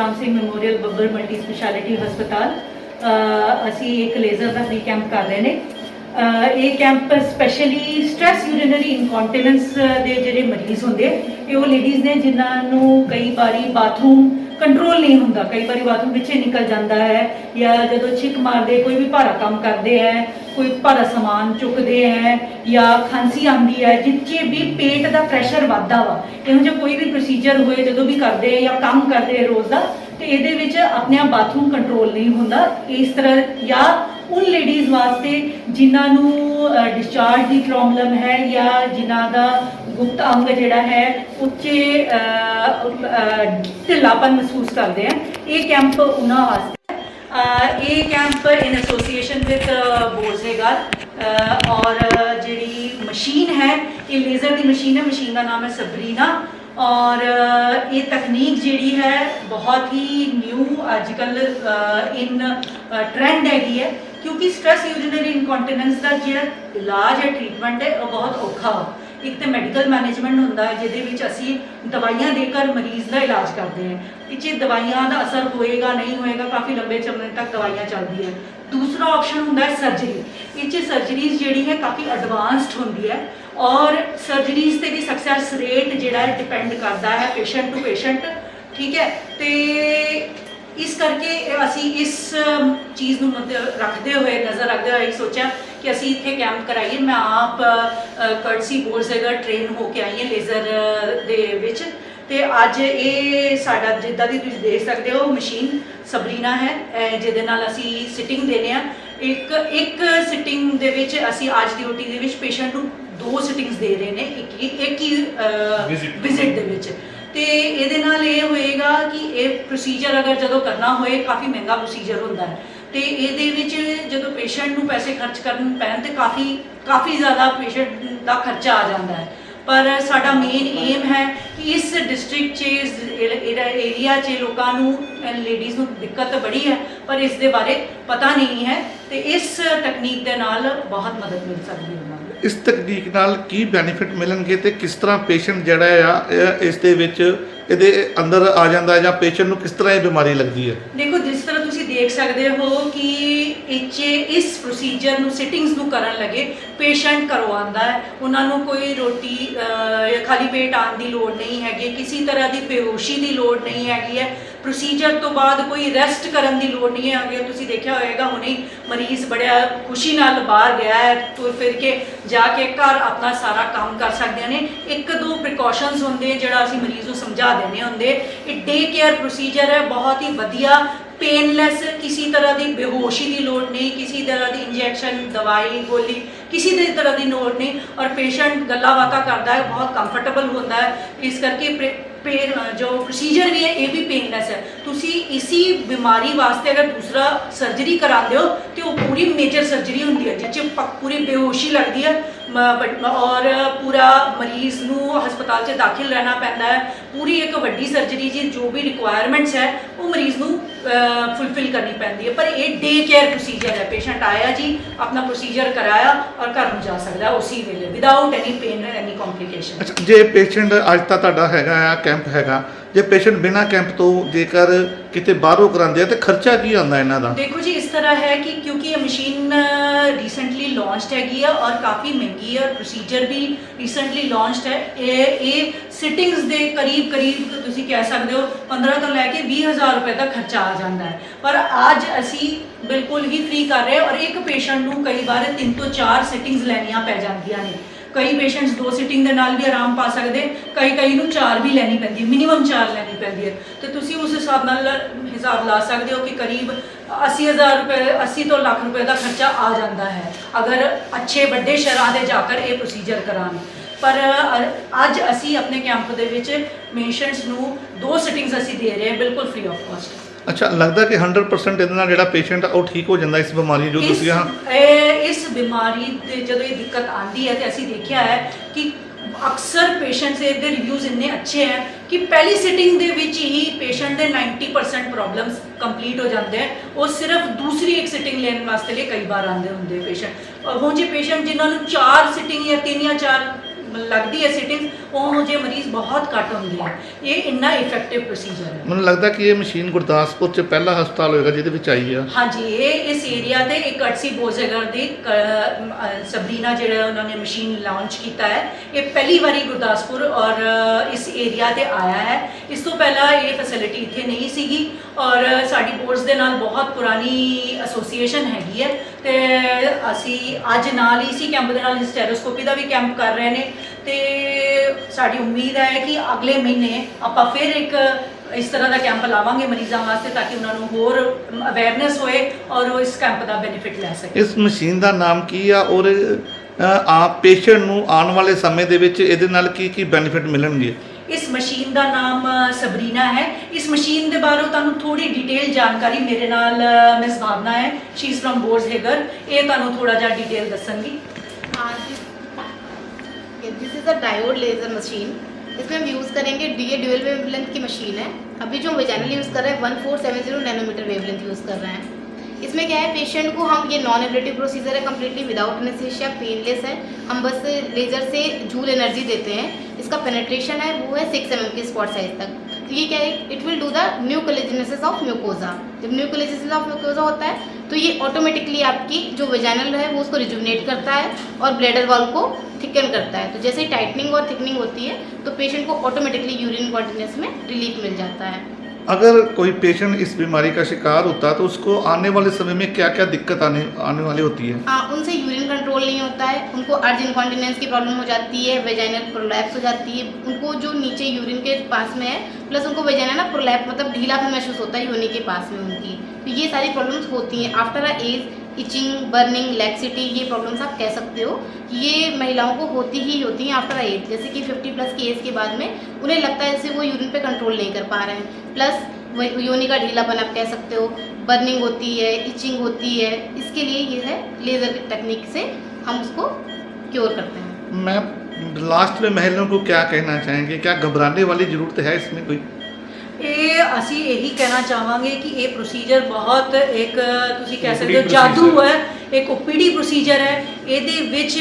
Ram Singh memorial Babbar multi speciality ਹਸਪਤਾਲ ਅਸੀਂ ਇੱਕ ਲੇਜ਼ਰ ਦਾ ਫ੍ਰੀ ਕੈਂਪ ਕਰ ਰਹੇ ਨੇ। ਇਹ camp specially stress urinary incontinence ਦੇ ਜਿਹੜੇ ਮਰੀਜ਼ ਹੁੰਦੇ ਆ, ਇਹ ਉਹ ਲੇਡੀਜ਼ ਨੇ ਜਿਨ੍ਹਾਂ ਨੂੰ ਕਈ ਵਾਰੀ ਬਾਥਰੂਮ ਕੰਟਰੋਲ ਨਹੀਂ ਹੁੰਦਾ। ਕਈ ਵਾਰੀ ਬਾਥਰੂਮ ਪਿੱਛੇ ਨਿਕਲ ਜਾਂਦਾ ਹੈ ਜਾਂ ਜਦੋਂ ਛਿੱਕ ਮਾਰਦੇ, ਕੋਈ ਵੀ ਭਾਰਾ ਕੰਮ ਕਰਦੇ ਹੈ, ਕੋਈ ਭਾਰਾ ਸਮਾਨ ਚੁੱਕਦੇ ਹੈ ਜਾਂ ਖਾਂਸੀ ਆਉਂਦੀ ਹੈ, ਜਿੱਥੇ ਵੀ ਪੇਟ ਦਾ ਪ੍ਰੈਸ਼ਰ ਵੱਧਦਾ ਵਾ, ਇਹੋ ਜਿਹਾ ਕੋਈ ਵੀ ਪ੍ਰੋਸੀਜਰ ਹੋਏ, ਜਦੋਂ ਵੀ ਕਰਦੇ ਆ ਜਾਂ ਕੰਮ ਕਰਦੇ ਆ ਰੋਜ਼ ਦਾ, ਤੇ ਇਹਦੇ ਵਿੱਚ ਆਪਣੇ ਆਪ ਬਾਥਰੂਮ ਕੰਟਰੋਲ ਨਹੀਂ ਹੁੰਦਾ। ਇਸ ਤਰ੍ਹਾਂ ਜਾਂ ਉਨ ਲੇਡੀਜ਼ ਵਾਸਤੇ ਜਿਨ੍ਹਾਂ ਨੂੰ ਡਿਸਚਾਰਜ ਦੀ ਪ੍ਰੋਬਲਮ ਹੈ ਜਾਂ ਜਿਨ੍ਹਾਂ ਦਾ ਗੁਪਤ ਅੰਗ ਜਿਹੜਾ ਹੈ, ਉੱਚੇ ਢਿੱਲਾਪਨ ਮਹਿਸੂਸ ਕਰਦੇ ਆ। ਇਹ ਕੈਂਪ ਉਹਨਾਂ ਵਾਸਤੇ ਇਹ camp in association with Bozeger ਔਰ ਜਿਹੜੀ ਮਸ਼ੀਨ ਹੈ, ਇਹ ਲੇਜ਼ਰ ਦੀ ਮਸ਼ੀਨ ਹੈ। ਮਸ਼ੀਨ ਦਾ ਨਾਮ ਹੈ ਸਬਰੀਨਾ। ਔਰ ਇਹ ਤਕਨੀਕ ਜਿਹੜੀ ਹੈ, ਬਹੁਤ ਹੀ ਨਿਊ ਅੱਜ ਅੱਜਕੱਲ ਇਨ ਟ੍ਰੈਂਡ ਹੈਗੀ ਹੈ। ਕਿਉਂਕਿ ਸਟ੍ਰੈਸ ਯੂਰੀਨਰੀ ਇਨਕੌਂਟੀਨੈਂਸ ਦਾ ਜਿਹੜਾ ਇਲਾਜ ਹੈ ਟ੍ਰੀਟਮੈਂਟ ਹੈ, ਉਹ ਬਹੁਤ ਔਖਾ ਵਾ। ਇੱਕ ਤੇ ਮੈਡੀਕਲ ਮੈਨੇਜਮੈਂਟ ਹੁੰਦਾ ਹੈ, ਜਿਹਦੇ ਵਿੱਚ ਅਸੀਂ ਦਵਾਈਆਂ ਦੇ ਕਰ ਮਰੀਜ਼ ਦਾ ਇਲਾਜ ਕਰਦੇ ਹਾਂ। ਇਹ 'ਚ ਦਵਾਈਆਂ ਦਾ ਅਸਰ ਹੋਏਗਾ, ਨਹੀਂ ਹੋਏਗਾ, ਕਾਫੀ ਲੰਬੇ ਸਮੇਂ ਤੱਕ ਦਵਾਈਆਂ ਚੱਲਦੀ ਹੈ। ਦੂਸਰਾ ਆਪਸ਼ਨ ਹੁੰਦਾ ਹੈ ਸਰਜਰੀ ਇਹ 'ਚ ਸਰਜਰੀਜ਼ ਜਿਹੜੀ ਹੈ ਕਾਫੀ ਐਡਵਾਂਸਡ ਹੁੰਦੀ ਹੈ ਔਰ ਸਰਜਰੀਜ਼ ਤੇ ਵੀ ਸਕਸੈਸ ਰੇਟ ਜਿਹੜਾ ਹੈ ਡਿਪੈਂਡ ਕਰਦਾ ਹੈ ਪੇਸ਼ੈਂਟ ਟੂ ਪੇਸ਼ੈਂਟ ਠੀਕ ਹੈ? ਤੇ ਇਸ ਕਰਕੇ ਅਸੀਂ ਇਸ ਚੀਜ਼ ਨੂੰ ਮੱਦੇ ਰੱਖਦੇ ਹੋਏ, ਨਜ਼ਰ ਰੱਖਦੇ ਹੋਏ ਸੋਚਿਆ ਕਿ ਅਸੀਂ ਇੱਥੇ ਕੈਂਪ ਕਰਾਈਏ। ਮੈਂ ਆਪ ਕਰਟਸੀ ਬੋਰਜ਼ੇਗਰ ਟ੍ਰੇਨ ਹੋ ਕੇ ਆਈ ਹਾਂ ਲੇਜ਼ਰ ਦੇ ਵਿੱਚ। ਤੇ ਅੱਜ ਇਹ ਸਾਡਾ ਜਿੱਦਾਂ ਦੀ ਤੁਸੀਂ ਦੇਖ ਸਕਦੇ ਹੋ ਮਸ਼ੀਨ ਸਬਰੀਨਾ ਹੈ। ਜਿਹਦੇ ਨਾਲ ਅਸੀਂ ਸਿਟਿੰਗ ਦੇਨੇ ਆ। ਇੱਕ ਇੱਕ ਸਿਟਿੰਗ ਦੇ ਵਿੱਚ ਅਸੀਂ ਅੱਜ ਦੀ ਓਟੀ ਦੇ ਵਿੱਚ ਪੇਸ਼ੈਂਟ ਨੂੰ ਦੋ ਸਿਟਿੰਗਸ ਦੇ ਰਹੇ ਨੇ। ਇੱਕ ਹੀ ਇੱਕ ਹੀ. ਵਿਜ਼ਿਟ ਦੇ ਵਿੱਚ। ਤੇ ਇਹਦੇ ਨਾਲ ਇਹ ਹੋਏਗਾ ਕਿ ਇਹ ਪ੍ਰੋਸੀਜਰ ਅਗਰ ਜਦੋਂ ਕਰਨਾ ਹੋਏ ਕਾਫੀ ਮਹਿੰਗਾ ਪ੍ਰੋਸੀਜਰ ਹੁੰਦਾ ਹੈ। ਤੇ ਇਹਦੇ ਵਿੱਚ ਜਦੋਂ ਪੇਸ਼ੈਂਟ ਨੂੰ ਪੈਸੇ ਖਰਚ ਕਰਨ ਪੈਣ ਤੇ ਕਾਫੀ ਕਾਫੀ ਜ਼ਿਆਦਾ ਪੇਸ਼ੈਂਟ ਦਾ ਖਰਚਾ ਆ ਜਾਂਦਾ ਹੈ। ਪਰ ਸਾਡਾ ਮੇਨ ਏਮ ਹੈ ਕਿ ਇਸ ਡਿਸਟ੍ਰਿਕਟ 'ਚ ਇਸ ਏਰੀਆ 'ਚ ਲੋਕਾਂ ਨੂੰ ਲੇਡੀਜ਼ ਨੂੰ ਦਿੱਕਤ ਬੜੀ ਹੈ ਪਰ ਇਸ ਦੇ ਬਾਰੇ ਪਤਾ ਨਹੀਂ ਹੈ ਤੇ ਇਸ ਟੈਕਨੀਕ ਦੇ ਨਾਲ ਬਹੁਤ ਮਦਦ ਮਿਲ ਸਕਦੀ ਹੈ ਇਸ ਤਕਨੀਕ ਨਾਲ ਕੀ ਬੈਨੀਫਿਟ ਮਿਲਣਗੇ ਤੇ ਕਿਸ ਤਰ੍ਹਾਂ ਪੇਸ਼ੈਂਟ ਜਿਹੜਾ ਆ ਇਸ ਦੇ ਵਿੱਚ ਇਹਦੇ ਅੰਦਰ ਆ ਜਾਂਦਾ ਜਾਂ ਪੇਸ਼ੈਂਟ ਨੂੰ ਕਿਸ ਤਰ੍ਹਾਂ ਇਹ ਬਿਮਾਰੀ ਲੱਗਦੀ ਹੈ? ਦੇਖੋ ਜਿਸ ਤਰ੍ਹਾਂ ਦੇਖ ਸਕਦੇ ਹੋ ਕਿ ਇੱਥੇ ਇਸ ਪ੍ਰੋਸੀਜਰ ਨੂੰ ਸਿਟਿੰਗਸ ਨੂੰ ਕਰਨ ਲੱਗੇ ਪੇਸ਼ੈਂਟ ਕਰਵਾਉਂਦਾ ਹੈ। ਉਹਨਾਂ ਨੂੰ ਕੋਈ ਰੋਟੀ ਜਾਂ ਖਾਲੀ ਪੇਟ ਆਉਣ ਦੀ ਲੋੜ ਨਹੀਂ ਹੈਗੀ। ਕਿਸੇ ਤਰ੍ਹਾਂ ਦੀ ਬੇਹੋਸ਼ੀ ਦੀ ਲੋੜ ਨਹੀਂ ਹੈਗੀ ਹੈ। ਪ੍ਰੋਸੀਜਰ ਤੋਂ ਬਾਅਦ ਕੋਈ ਰੈਸਟ ਕਰਨ ਦੀ ਲੋੜ ਨਹੀਂ ਹੈਗੀ। ਤੁਸੀਂ ਦੇਖਿਆ ਹੋਵੇਗਾ ਹੁਣੇ ਮਰੀਜ਼ ਬੜਿਆ ਖੁਸ਼ੀ ਨਾਲ ਬਾਹਰ ਗਿਆ ਹੈ, ਤੁਰ ਫਿਰ ਕੇ ਜਾ ਕੇ ਘਰ ਆਪਣਾ ਸਾਰਾ ਕੰਮ ਕਰ ਸਕਦੇ ਨੇ। ਇੱਕ ਦੋ ਪ੍ਰੀਕਾਸ਼ਨਸ ਹੁੰਦੇ ਜਿਹੜਾ ਅਸੀਂ ਮਰੀਜ਼ ਨੂੰ ਸਮਝਾ ਦਿੰਦੇ ਹੁੰਦੇ। ਇਹ ਡੇ ਕੇਅਰ ਪ੍ਰੋਸੀਜਰ ਹੈ, ਬਹੁਤ ਹੀ ਵਧੀਆ ਪੇਨਲੈਸ ਕਿਸੇ ਤਰ੍ਹਾਂ ਦੀ ਬੇਹੋਸ਼ੀ ਦੀ ਲੋੜ ਨਹੀਂ, ਕਿਸੇ ਤਰ੍ਹਾਂ ਦੀ ਇੰਜੈਕਸ਼ਨ ਦਵਾਈ, ਗੋਲੀ, ਕਿਸੇ ਦੇ ਤਰ੍ਹਾਂ ਦੀ ਲੋੜ ਨਹੀਂ ਔਰ ਪੇਸ਼ੈਂਟ ਗੱਲਾਂ ਬਾਤਾਂ ਕਰਦਾ ਹੈ, ਬਹੁਤ ਕੰਫਰਟੇਬਲ ਹੁੰਦਾ ਹੈ। ਇਸ ਕਰਕੇ ਪ੍ਰੇ- ਜੋ ਪ੍ਰੋਸੀਜਰ ਵੀ ਹੈ, ਇਹ ਵੀ ਪੇਨਲੈਸ ਹੈ। ਤੁਸੀਂ ਇਸੀ ਬਿਮਾਰੀ ਵਾਸਤੇ ਅਗਰ ਦੂਸਰਾ ਸਰਜਰੀ ਕਰਾਉਂਦੇ ਹੋ, ਤੇ ਉਹ ਪੂਰੀ ਮੇਜਰ ਸਰਜਰੀ ਹੁੰਦੀ ਹੈ, ਜਿਸ 'ਚ ਪੂਰੀ ਬੇਹੋਸ਼ੀ ਲੱਗਦੀ ਹੈ। ਔਰ ਪੂਰਾ ਮਰੀਜ਼ ਨੂੰ ਹਸਪਤਾਲ 'ਚ ਦਾਖਲ ਰਹਿਣਾ ਪੈਂਦਾ ਹੈ। ਪੂਰੀ ਇੱਕ ਵੱਡੀ ਸਰਜਰੀ ਜੀ, ਜੋ ਵੀ ਰਿਕੁਆਇਰਮੈਂਟਸ ਹੈ, ਉਹ ਮਰੀਜ਼ ਨੂੰ ਫੁੱਲਫਿਲ ਕਰਨੀ ਪੈਂਦੀ ਹੈ। ਪਰ ਇਹ ਡੇ ਕੇਅਰ ਪ੍ਰੋਸੀਜਰ ਹੈ। ਪੇਸ਼ੈਂਟ ਆਇਆ ਜੀ, ਆਪਣਾ ਪ੍ਰੋਸੀਜਰ ਕਰਾਇਆ ਔਰ ਘਰ ਨੂੰ ਜਾ ਸਕਦਾ ਹੈ ਉਸੇ ਵੇਲੇ without any pain any complication ਜੇ ਪੇਸ਼ੈਂਟ ਅੱਜ ਤਾਂ ਤੁਹਾਡਾ ਹੈਗਾ ਆ ਕੈਂਪ ਹੈਗਾ ਜੇ ਪੇਸ਼ੈਂਟ ਬਿਨਾਂ ਕੈਂਪ ਤੋਂ ਜੇਕਰ ਕਿਤੇ ਬਾਹਰੋਂ ਕਰਾਉਂਦੇ ਆ, ਤੇ ਖਰਚਾ ਕੀ ਆਉਂਦਾ ਇਹਨਾਂ ਦਾ? ਦੇਖੋ ਜੀ, ਇਸ ਤਰ੍ਹਾਂ ਹੈ ਕਿ ਕਿਉਂਕਿ ਇਹ ਮਸ਼ੀਨ ਰੀਸੈਂਟਲੀ ਲਾਂਚਡ ਹੈਗੀ ਆ ਔਰ ਕਾਫੀ ਮਹਿੰਗੀ ਹੈ ਪ੍ਰੋਸੀਜਰ ਵੀ ਰੀਸੈਂਟਲੀ ਲਾਂਚਡ ਹੈ। ਇਹ ਇਹ ਸਿਟਿੰਗਸ ਦੇ ਕਰੀਬ ਕਰੀਬ ਤੁਸੀਂ ਕਹਿ ਸਕਦੇ ਹੋ 15 ਤੋਂ ਲੈ ਕੇ 20000 ਰੁਪਏ ਦਾ ਖਰਚਾ ਆ ਜਾਂਦਾ ਹੈ। ਪਰ ਅੱਜ ਅਸੀਂ ਬਿਲਕੁਲ ਹੀ ਫ੍ਰੀ ਕਰ ਰਹੇ ਔਰ ਇੱਕ ਪੇਸ਼ੈਂਟ ਨੂੰ ਕਈ ਵਾਰ 3 ਤੋਂ 4 ਸਿਟਿੰਗਸ ਲੈਣੀਆਂ ਪੈ ਜਾਂਦੀਆਂ ਨੇ। ਕਈ ਪੇਸ਼ੈਂਟਸ ਦੋ ਸਿਟਿੰਗ ਦੇ ਨਾਲ ਵੀ ਆਰਾਮ ਪਾ ਸਕਦੇ, ਕਈ ਕਈ ਨੂੰ ਚਾਰ ਵੀ ਲੈਣੀ ਪੈਂਦੀ ਹੈ ਮਿਨੀਮਮ ਚਾਰ ਲੈਣੀ ਪੈਂਦੀ ਹੈ। ਤੇ ਤੁਸੀਂ ਉਸ ਹਿਸਾਬ ਨਾਲ ਹਿਸਾਬ ਲਾ ਸਕਦੇ ਹੋ ਕਿ ਕਰੀਬ 80000 ਰੁਪਏ 80 ਤੋਂ ਲੱਖ ਰੁਪਏ ਦਾ ਖਰਚਾ ਆ ਜਾਂਦਾ ਹੈ, ਅਗਰ ਅੱਛੇ ਵੱਡੇ ਸ਼ਹਿਰਾਂ ਦੇ ਜਾ ਕੇ ਇਹ ਪ੍ਰੋਸੀਜਰ ਕਰਾਉਣ। ਪਰ ਅੱਜ ਅਸੀਂ ਆਪਣੇ ਕੈਂਪ ਦੇ ਵਿੱਚ ਪੇਸ਼ੈਂਟਸ ਨੂੰ ਦੋ ਸਿਟਿੰਗਸ ਅਸੀਂ ਦੇ ਰਹੇ ਹਾਂ, ਬਿਲਕੁਲ ਫ੍ਰੀ ਆਫ ਕਾਸਟ ਅੱਛਾ ਲੱਗਦਾ ਕਿ 100% ਇਹਦੇ ਨਾਲ ਜਿਹੜਾ ਪੇਸ਼ੈਂਟ ਆ ਉਹ ਠੀਕ ਹੋ ਜਾਂਦਾ ਇਸ ਬਿਮਾਰੀ ਜੋ ਤੁਸੀਂ ਹਾਂ ਇਹ- ਇਸ ਬਿਮਾਰੀ ਦੇ ਜਦੋਂ ਇਹ ਦਿੱਕਤ ਆਂਦੀ ਹੈ ਤੇ ਅਸੀਂ ਦੇਖਿਆ ਹੈ ਕਿ ਅਕਸਰ ਪੇਸ਼ੈਂਟਸ ਦੇ ਰਿਵਿਊਜ਼ ਇੰਨੇ ਅੱਛੇ ਹੈ ਕਿ ਪਹਿਲੀ ਸਿਟਿੰਗ ਦੇ ਵਿੱਚ ਹੀ ਪੇਸ਼ੈਂਟ ਦੇ 90% ਪ੍ਰੋਬਲਮਸ ਕੰਪਲੀਟ ਹੋ ਜਾਂਦੇ ਹੈ। ਉਹ ਸਿਰਫ ਦੂਸਰੀ ਇੱਕ ਸਿਟਿੰਗ ਲੈਣ ਵਾਸਤੇ ਲਈ ਕਈ ਵਾਰ ਆਉਂਦੇ ਹੁੰਦੇ ਪੇਸ਼ੈਂਟ ਉਹ ਜੇ ਪੇਸ਼ੈਂਟ ਜਿਨ੍ਹਾਂ ਨੂੰ ਚਾਰ ਸਿਟਿੰਗ ਜਾਂ ਤਿੰਨ ਜਾਂ ਚਾਰ ਲੱਗਦੀ ਹੈ ਸਿਟਿੰਗ ਉਹ ਜੇ ਮਰੀਜ਼ ਬਹੁਤ ਘੱਟ ਹੁੰਦੀ ਹੈ ਇਹ ਇੰਨਾ ਇਫੈਕਟਿਵ ਪ੍ਰੋਸੀਜਰ ਹੈ। ਮੈਨੂੰ ਲੱਗਦਾ ਕਿ ਇਹ ਮਸ਼ੀਨ ਗੁਰਦਾਸਪੁਰ 'ਚ ਪਹਿਲਾ ਹਸਪਤਾਲ ਹੋਏਗਾ ਜਿਹਦੇ ਵਿੱਚ ਆਈ ਆ। ਹਾਂਜੀ ਇਹ ਇਸ ਏਰੀਆ ਤੇ ਇੱਕ ਅਟਸੀ ਬੋਜ਼ੇਗਰ ਦੀ ਸਬਰੀਨਾ ਜਿਹੜਾ ਉਹਨਾਂ ਨੇ ਮਸ਼ੀਨ ਲਾਂਚ ਕੀਤਾ ਹੈ ਇਹ ਪਹਿਲੀ ਵਾਰੀ ਗੁਰਦਾਸਪੁਰ ਔਰ ਇਸ ਏਰੀਆ ਤੇ ਆਇਆ ਹੈ। ਇਸ ਤੋਂ ਪਹਿਲਾਂ ਇਹ ਫੈਸਿਲਿਟੀ ਇੱਥੇ ਨਹੀਂ ਸੀਗੀ ਔਰ ਸਾਡੀ ਬੋਰਡਸ ਦੇ ਨਾਲ ਬਹੁਤ ਪੁਰਾਣੀ ਐਸੋਸੀਏਸ਼ਨ ਹੈਗੀ ਹੈ ਤੇ ਅਸੀਂ ਅੱਜ ਨਾਲ ਹੀ ਸੀ ਕੈਂਪ ਦੇ ਨਾਲ ਸਟੈਰੋਸਕੋਪੀ ਦਾ ਵੀ ਕੈਂਪ ਕਰ ਰਹੇ ਨੇ। ਤੇ ਸਾਡੀ ਉਮੀਦ ਹੈ ਕਿ ਅਗਲੇ ਮਹੀਨੇ ਆਪਾਂ ਫਿਰ ਇੱਕ ਇਸ ਤਰ੍ਹਾਂ ਦਾ ਕੈਂਪ ਲਾਵਾਂਗੇ ਮਰੀਜ਼ਾਂ ਵਾਸਤੇ ਤਾਂ ਕਿ ਉਹਨਾਂ ਨੂੰ ਹੋਰ ਅਵੇਅਰਨੈਸ ਹੋਏ ਔਰ ਉਹ ਇਸ ਕੈਂਪ ਦਾ ਬੈਨੀਫਿਟ ਲੈ ਸਕਣ। ਇਸ ਮਸ਼ੀਨ ਦਾ ਨਾਮ ਕੀ ਆ? ਔਰ ਆਪ ਪੇਸ਼ੈਂਟ ਨੂੰ ਆਉਣ ਵਾਲੇ ਸਮੇਂ ਦੇ ਵਿੱਚ ਇਹਦੇ ਨਾਲ ਕੀ ਕੀ ਬੈਨੀਫਿਟ ਮਿਲਣਗੇ? ਇਸ ਮਸ਼ੀਨ ਦਾ ਨਾਮ ਸਬਰੀਨਾ ਹੈ। ਇਸ ਮਸ਼ੀਨ ਦੇ ਬਾਰੇ ਤੁਹਾਨੂੰ ਥੋੜੀ ਡਿਟੇਲ ਜਾਣਕਾਰੀ ਮੇਰੇ ਨਾਲ ਮਿਸ ਭਾਵਨਾ ਹੈ। ਸ਼ੀ ਇਜ਼ ਫਰਮ ਬੋਰਸ ਹੈਗਰ ਇਹ ਤੁਹਾਨੂੰ ਥੋੜਾ ਜਿਹਾ detail ਦੱਸਣਗੀ। Is a diode laser machine इसमें हम यूज़ करेंगे डी ए ड्यूअल वेवलेंथ की मशीन है। अभी जो हम वेजाइनल यूज़ कर रहे हैं one four seven zero nanometre wavelength use कर रहे हैं। इसमें क्या है पेशेंट को हम ये नॉन एबलेटिव प्रोसीजर है कम्प्लीटली विदाउट एनेस्थीसिया पेनलेस है। हम बस लेज़र से झूल एनर्जी देते हैं। इसका पेनेट्रेशन है, वो है सिक्स एम के स्पॉट साइज़ तक। तो ये क्या है it will do the new collagenesis of mucosa जब न्यू कोलेजिनेसिस ऑफ़ म्यूकोजा होता है तो ये ऑटोमेटिकली आपकी जो वेजाइनल है वो उसको रिजुवनेट करता है और ब्लेडर वॉल को थिकन करता है। तो जैसे ही टाइटनिंग और थिकनिंग होती है तो पेशेंट को ऑटोमेटिकली यूरिन कॉन्टिनेंस में रिलीफ मिल जाता है। अगर कोई पेशेंट इस बीमारी का शिकार होता है तो उसको आने वाले समय में क्या क्या दिक्कत आने आने वाली होती है? हाँ उनसे यूरिन कंट्रोल नहीं होता है, उनको अर्ज़ इनकॉन्टिनेंस की प्रॉब्लम हो जाती है वेजाइनल प्रोलैप्स हो जाती है, उनको जो नीचे यूरिन के पास में है प्लस उनको वेजाइनल ना प्रोलैप मतलब ढीला भी महसूस होता है योनि के पास में उनकी। तो ये सारी प्रॉब्लम्स होती हैं। After a age itching burning laxity ये प्रॉब्लम्स आप कह सकते हो कि ये महिलाओं को होती ही होती हैं आफ्टर एज जैसे कि 50 प्लस की एज के बाद में उन्हें लगता है जैसे वो यूरिन पे कंट्रोल नहीं कर पा रहे हैं। प्लस योनि का ढीलापन आप कह सकते हो बर्निंग होती है इचिंग होती है। इसके लिए ये है लेज़र टेक्निक से हम उसको क्योर करते हैं मैं लास्ट में महिलाओं को क्या कहना चाहेंगे क्या घबराने वाली जरूरत है इसमें कोई ਇਹ ਅਸੀਂ ਇਹੀ ਕਹਿਣਾ ਚਾਹਾਂਗੇ ਕਿ ਇਹ ਪ੍ਰੋਸੀਜਰ ਬਹੁਤ ਇੱਕ ਤੁਸੀਂ ਕਹਿ ਸਕਦੇ ਹੋ OPD ਜਾਦੂ procedure। ਹੈ ਇੱਕ ਓਪੀਡੀ ਪ੍ਰੋਸੀਜਰ ਹੈ ਇਹਦੇ ਵਿੱਚ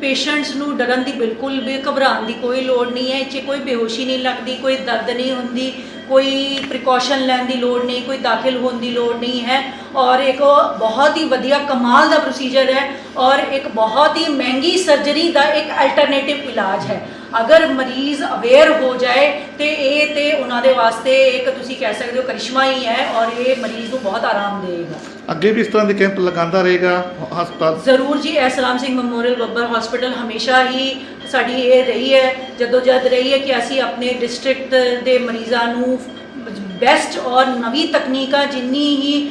ਪੇਸ਼ੈਂਟਸ ਨੂੰ ਡਰਨ ਦੀ ਬਿਲਕੁਲ ਵੀ ਘਬਰਾਉਣ ਦੀ ਕੋਈ ਲੋੜ ਨਹੀਂ ਹੈ ਇਹ 'ਚ ਕੋਈ ਬੇਹੋਸ਼ੀ ਨਹੀਂ ਲੱਗਦੀ ਕੋਈ ਦਰਦ ਨਹੀਂ ਹੁੰਦੀ ਕੋਈ ਪ੍ਰੀਕਾਸ਼ਨ ਲੈਣ ਦੀ ਲੋੜ ਨਹੀਂ ਕੋਈ ਦਾਖਲ ਹੋਣ ਦੀ ਲੋੜ ਨਹੀਂ ਹੈ। ਔਰ ਇੱਕ ਬਹੁਤ ਹੀ ਵਧੀਆ ਕਮਾਲ ਦਾ ਪ੍ਰੋਸੀਜਰ ਹੈ ਔਰ ਇੱਕ ਬਹੁਤ ਹੀ ਮਹਿੰਗੀ ਸਰਜਰੀ ਦਾ ਇੱਕ ਅਲਟਰਨੇਟਿਵ ਇਲਾਜ ਹੈ। ਅਗਰ ਮਰੀਜ਼ ਅਵੇਅਰ ਹੋ ਜਾਏ ਤੇ ਇਹ ਤੇ ਉਹਨਾਂ ਦੇ ਵਾਸਤੇ ਇੱਕ ਤੁਸੀਂ ਕਹਿ ਸਕਦੇ ਹੋ ਕਰਿਸ਼ਮਾ ਹੀ ਹੈ ਔਰ ਇਹ ਮਰੀਜ਼ ਨੂੰ ਬਹੁਤ ਆਰਾਮ ਦੇਗਾ ਅੱਗੇ ਵੀ ਇਸ ਤਰ੍ਹਾਂ ਦੇ ਕੈਂਪ ਲਗਾਉਂਦਾ ਰਹੇਗਾ ਹਸਪਤਾਲ? ਜ਼ਰੂਰ ਜੀ ਐਸ ਸਲਾਮ ਸਿੰਘ ਮੈਮੋਰੀਅਲ ਬੱਬਰ ਹਸਪੀਟਲ ਹਮੇਸ਼ਾ ਹੀ ਸਾਡੀ ਇਹ ਰਹੀ ਹੈ, ਜਦੋਂ ਜਦ ਰਹੀ ਹੈ ਕਿ ਅਸੀਂ ਆਪਣੇ ਡਿਸਟ੍ਰਿਕਟ ਦੇ ਮਰੀਜ਼ਾਂ ਨੂੰ ਬੈਸਟ ਔਰ ਨਵੀਂ ਤਕਨੀਕਾਂ ਜਿੰਨੀ ਹੀ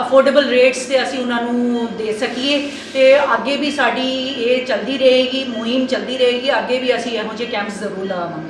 ਅਫੋਰਡੇਬਲ ਰੇਟਸ ਤੇ ਅਸੀਂ ਉਹਨਾਂ ਨੂੰ ਦੇ ਸਕੀਏ, ਤੇ ਅੱਗੇ ਵੀ ਸਾਡੀ ਇਹ ਚੱਲਦੀ ਰਹੇਗੀ, ਮੁਹਿੰਮ ਚੱਲਦੀ ਰਹੇਗੀ, ਅੱਗੇ ਵੀ ਅਸੀਂ ਇਹੋ ਜਿਹੇ ਕੈਂਪਸ ਜ਼ਰੂਰ ਲਾਵਾਂਗੇ।